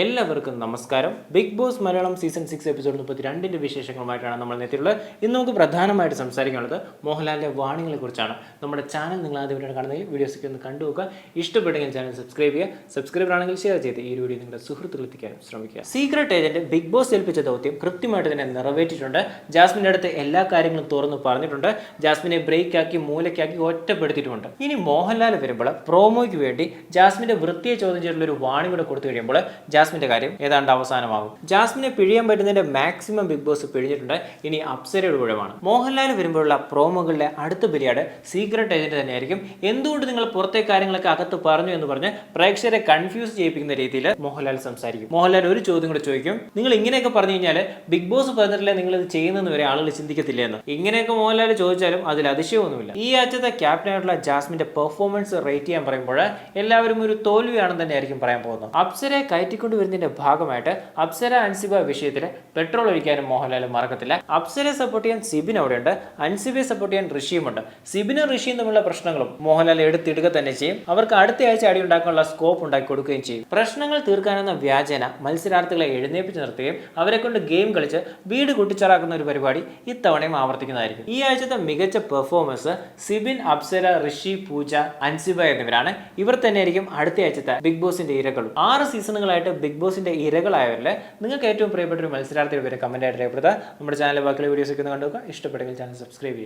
എല്ലാവർക്കും നമസ്കാരം. Bigg Boss Malayalam season six episode മുപ്പത്തി രണ്ടിന്റെ വിശേഷങ്ങളുമായിട്ടാണ് നമ്മൾ എത്തിയിട്ടുള്ളത്. ഇന്ന് നമുക്ക് പ്രധാനമായിട്ട് സംസാരിക്കാനുള്ളത് മോഹൻലാലിന്റെ വാണിങ്ങളെ കുറിച്ചാണ്. നമ്മുടെ ചാനൽ നിങ്ങൾ ആദ്യമായിട്ടാണ് കാണുന്നതെങ്കിൽ വീഡിയോസൊക്കെ ഒന്ന് കണ്ടുനോക്കുക ഇഷ്ടപ്പെട്ടെങ്കിൽ ചാനൽ സബ്സ്ക്രൈബ് ചെയ്യുക. സബ്സ്ക്രൈബർ ആണെങ്കിൽ ഷെയർ ചെയ്ത് ഈ വീഡിയോ നിങ്ങളുടെ സുഹൃത്തുക്കൾ എത്തിക്കാനും ശ്രമിക്കുക. സീക്രട്ട് ഏജന്റ് ബിഗ് ബോസ് ഏൽപ്പിച്ച ദൗത്യം കൃത്യമായിട്ട് തന്നെ നിറവേറ്റിയിട്ടുണ്ട്. ജാസ്മിന്റെ അടുത്ത് എല്ലാ കാര്യങ്ങളും തുറന്നു പറഞ്ഞിട്ടുണ്ട്. ജാസ്മിനെ ബ്രേക്ക് ആക്കി മൂലക്കാക്കി ഒറ്റപ്പെടുത്തിയിട്ടുമുണ്ട്. ഇനി മോഹൻലാൽ വരുമ്പോൾ പ്രോമോയ്ക്ക് വേണ്ടി ജാസ്മിന്റെ വൃത്തിയെ ചോദ്യം ചെയ്തിട്ടുള്ള ഒരു വാണി കൂടെ കൊടുത്തു കഴിയുമ്പോൾ ജാസ്മിന്റെ കാര്യം ഏതാണ്ട് അവസാനമാകും. ജാസ്മിനെ പിഴിയാൻ പറ്റുന്നതിന്റെ മാക്സിമം ബിഗ് ബോസ് പിഴിഞ്ഞിട്ടുണ്ട്. ഇനി അപ്സരയുടെ ഊഴമാണ് മോഹൻലാൽ വരുമ്പോഴുള്ള പ്രോമോകളിലെ അടുത്ത ബലിയാട് സീക്രട്ട് ഏജന്റ് തന്നെയായിരിക്കും. എന്തുകൊണ്ട് നിങ്ങൾ പുറത്തെ കാര്യങ്ങളൊക്കെ അകത്ത് പറഞ്ഞു എന്ന് പറഞ്ഞ് പ്രേക്ഷകരെ കൺഫ്യൂസ് ചെയ്യിപ്പിക്കുന്ന രീതിയിൽ മോഹൻലാൽ സംസാരിക്കും. മോഹൻലാൽ ഒരു ചോദ്യം കൂടെ ചോദിക്കും. നിങ്ങൾ ഇങ്ങനെയൊക്കെ പറഞ്ഞു കഴിഞ്ഞാൽ ബിഗ് ബോസ് പറഞ്ഞിട്ടില്ല നിങ്ങൾ ഇത് ചെയ്യുന്നതെന്ന് വരെ ആളുകൾ ചിന്തിക്കത്തില്ല എന്ന്? ഇങ്ങനെയൊക്കെ മോഹൻലാൽ ചോദിച്ചാലും അതിൽ അതിശയമൊന്നുമില്ല. ഈ ആഴ്ചത്തെ ക്യാപ്റ്റനായിട്ടുള്ള ജാസ്മിന്റെ പെർഫോമൻസ് റേറ്റ് ചെയ്യാൻ പറയുമ്പോൾ എല്ലാവരും ഒരു തോൽവിയാണെന്ന് തന്നെയായിരിക്കും പറയാൻ പോകുന്നത്. അപ്സരെ കയറ്റിക്കൊണ്ട് വരുന്നതിന്റെ ഭാഗമായിട്ട് അപ്സര അൻസിബ വിഷയത്തിൽ പെട്രോൾ ഒഴിക്കാനും മോഹൻലാൽ മറക്കത്തില്ല. അപ്സരയെ സപ്പോർട്ട് ചെയ്യാൻ സിബിൻ അവിടെയുണ്ട്. അൻസിബയെ സപ്പോർട്ട് ചെയ്യാൻ ഋഷിയുമുണ്ട് സിബിനും ഋഷിയും തമ്മിലുള്ള പ്രശ്നങ്ങളും മോഹൻലാൽ എടുത്തിടുക തന്നെ ചെയ്യും. അവർക്ക് അടുത്ത ആഴ്ച അടി ഉണ്ടാക്കാനുള്ള സ്കോപ്പ് ഉണ്ടാക്കി കൊടുക്കുകയും ചെയ്യും. പ്രശ്നങ്ങൾ തീർക്കാനെന്ന വ്യാജന മത്സരാർത്ഥികളെ എഴുന്നേപ്പിച്ച് നിർത്തുകയും അവരെ കൊണ്ട് ഗെയിം കളിച്ച് വീട് കുട്ടിച്ചറാക്കുന്ന ഒരു പരിപാടി ഇത്തവണയും ആവർത്തിക്കുന്നതായിരിക്കും. ഈ ആഴ്ചത്തെ മികച്ച പെർഫോമൻസ് സിബിൻ അപ്സര ഋഷി പൂജ അൻസിബ എന്നിവരാണ്. ഇവർ തന്നെയായിരിക്കും അടുത്ത ആഴ്ചത്തെ ബിഗ് ബോസിന്റെ ഇരകളും. ആറ് സീസണുകളായിട്ട് ബിഗ് ബോസിന്റെ ഇരകളായവരിൽ നിങ്ങൾക്ക് ഏറ്റവും പ്രിയപ്പെട്ട ഒരു മത്സരാർത്ഥിയുടെ പേര് കമന്റ് ആയിട്ട് രേഖപ്പെടുത്തുക. നമ്മുടെ ചാനലിലെ ബാക്കിയുള്ള വീഡിയോസ് ഒക്കെ ഒന്ന് കണ്ടുനോക്കുക. ഇഷ്ടപ്പെട്ടെങ്കിൽ ചാനൽ സബ്സ്ക്രൈബ് ചെയ്യുക.